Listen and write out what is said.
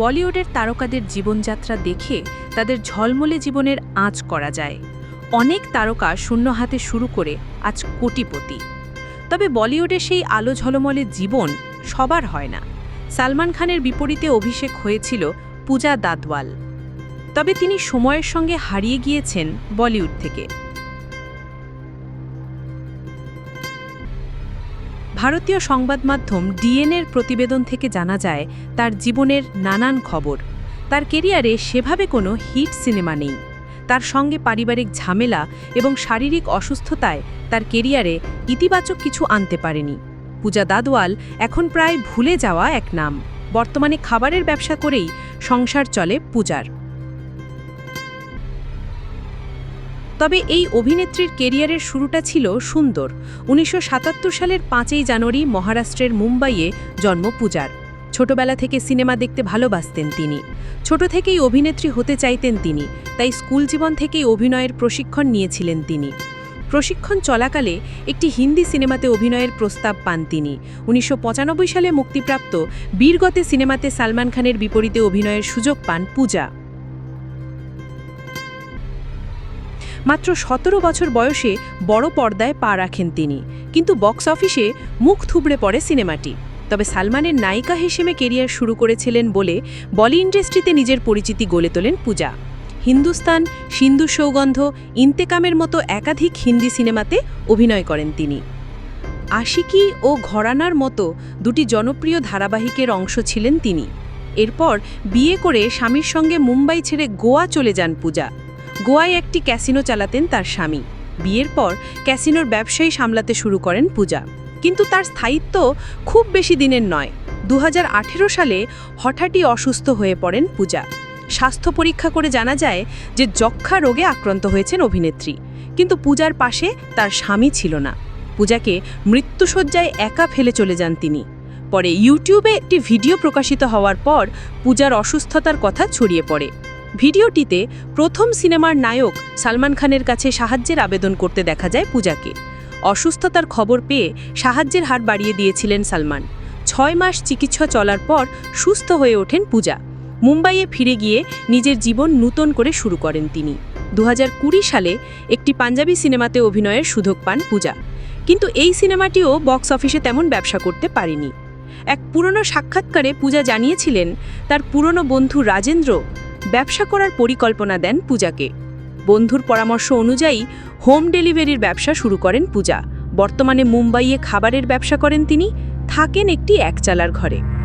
বলিউডের তারকাদের জীবনযাত্রা দেখে তাদের ঝলমলে জীবনের আঁচ করা যায়। অনেক তারকা শূন্য হাতে শুরু করে আজ কোটিপতি। তবে বলিউডের সেই আলো ঝলমলে জীবন সবার হয় না। সালমান খানের বিপরীতে অভিষেক হয়েছিল পূজা দাদওয়াল। তবে তিনি সময়ের সঙ্গে হারিয়ে গিয়েছেন বলিউড থেকে। ভারতীয় সংবাদ মাধ্যম ডিএনএর প্রতিবেদন থেকে জানা যায়, তার জীবনের নানান খবর। তার কেরিয়ারে সেভাবে কোনো হিট সিনেমা নেই। তার সঙ্গে পারিবারিক ঝামেলা এবং শারীরিক অসুস্থতায় তার কেরিয়ারে ইতিবাচক কিছু আনতে পারেনি। পূজা দাদওয়াল এখন প্রায় ভুলে যাওয়া এক নাম। বর্তমানে খাবারের ব্যবসা করেই সংসার চলে পূজার। তবে এই অভিনেত্রীর কেরিয়ারের শুরুটা ছিল সুন্দর। উনিশশো সাতাত্তর সালের পাঁচই জানুয়ারি মহারাষ্ট্রের মুম্বাইয়ে জন্ম পূজার। ছোটবেলা থেকে সিনেমা দেখতে ভালোবাসতেন তিনি। ছোট থেকেই অভিনেত্রী হতে চাইতেন তিনি, তাই স্কুল জীবন থেকেই অভিনয়ের প্রশিক্ষণ নিয়েছিলেন তিনি। প্রশিক্ষণ চলাকালে একটি হিন্দি সিনেমাতে অভিনয়ের প্রস্তাব পান তিনি। উনিশশো পঁচানব্বই সালে মুক্তিপ্রাপ্ত বীরগতে সিনেমাতে সালমান খানের বিপরীতে অভিনয়ের সুযোগ পান পূজা। মাত্র সতেরো বছর বয়সে বড় পর্দায় পা রাখেন তিনি। কিন্তু বক্স অফিসে মুখ থুবড়ে পড়ে সিনেমাটি। তবে সালমানের নায়িকা হিসেবে কেরিয়ার শুরু করেছিলেন বলে বলি ইন্ডাস্ট্রিতে নিজের পরিচিতি গড়ে তোলেন পূজা। হিন্দুস্তান, সিন্ধু সৌগন্ধ, ইন্তেকামের মতো একাধিক হিন্দি সিনেমাতে অভিনয় করেন তিনি। আশিকি ও ঘরানার মতো দুটি জনপ্রিয় ধারাবাহিকের অংশ ছিলেন তিনি। এরপর বিয়ে করে স্বামীর সঙ্গে মুম্বাই ছেড়ে গোয়া চলে যান পূজা। গোয়ায় একটি ক্যাসিনো চালাতেন তার স্বামী। বিয়ের পর ক্যাসিনোর ব্যবসায়ী সামলাতে শুরু করেন পূজা। কিন্তু তার স্থায়িত্ব খুব বেশি দিনের নয়। দু সালে হঠাৎই অসুস্থ হয়ে পড়েন পূজা। স্বাস্থ্য পরীক্ষা করে জানা যায় যে যক্ষা রোগে আক্রান্ত হয়েছেন অভিনেত্রী। কিন্তু পূজার পাশে তার স্বামী ছিল না। পূজাকে মৃত্যুসজ্জায় একা ফেলে চলে যান তিনি। পরে ইউটিউবে একটি ভিডিও প্রকাশিত হওয়ার পর পূজার অসুস্থতার কথা ছড়িয়ে পড়ে। ভিডিওটিতে প্রথম সিনেমার নায়ক সালমান খানের কাছে সাহায্যের আবেদন করতে দেখা যায় পূজাকে। অসুস্থতার খবর পেয়ে সাহায্যের হার বাড়িয়ে দিয়েছিলেন সালমান। ছয় মাস চিকিৎসা চলার পর সুস্থ হয়ে ওঠেন পূজা। মুম্বাইয়ে ফিরে গিয়ে নিজের জীবন নূতন করে শুরু করেন তিনি। দু হাজার কুড়ি সালে একটি পাঞ্জাবি সিনেমাতে অভিনয়ের সুযোগ পান পূজা। কিন্তু এই সিনেমাটিও বক্স অফিসে তেমন ব্যবসা করতে পারেনি। এক পুরনো সাক্ষাৎকারে পূজা জানিয়েছিলেন, তার পুরনো বন্ধু রাজেন্দ্র ব্যবসা করার পরিকল্পনা দেন পূজাকে। বন্ধুর পরামর্শ অনুযায়ী হোম ডেলিভারির ব্যবসা শুরু করেন পূজা। বর্তমানে মুম্বাইয়ে খাবারের ব্যবসা করেন তিনি, থাকেন একটি একচালার ঘরে।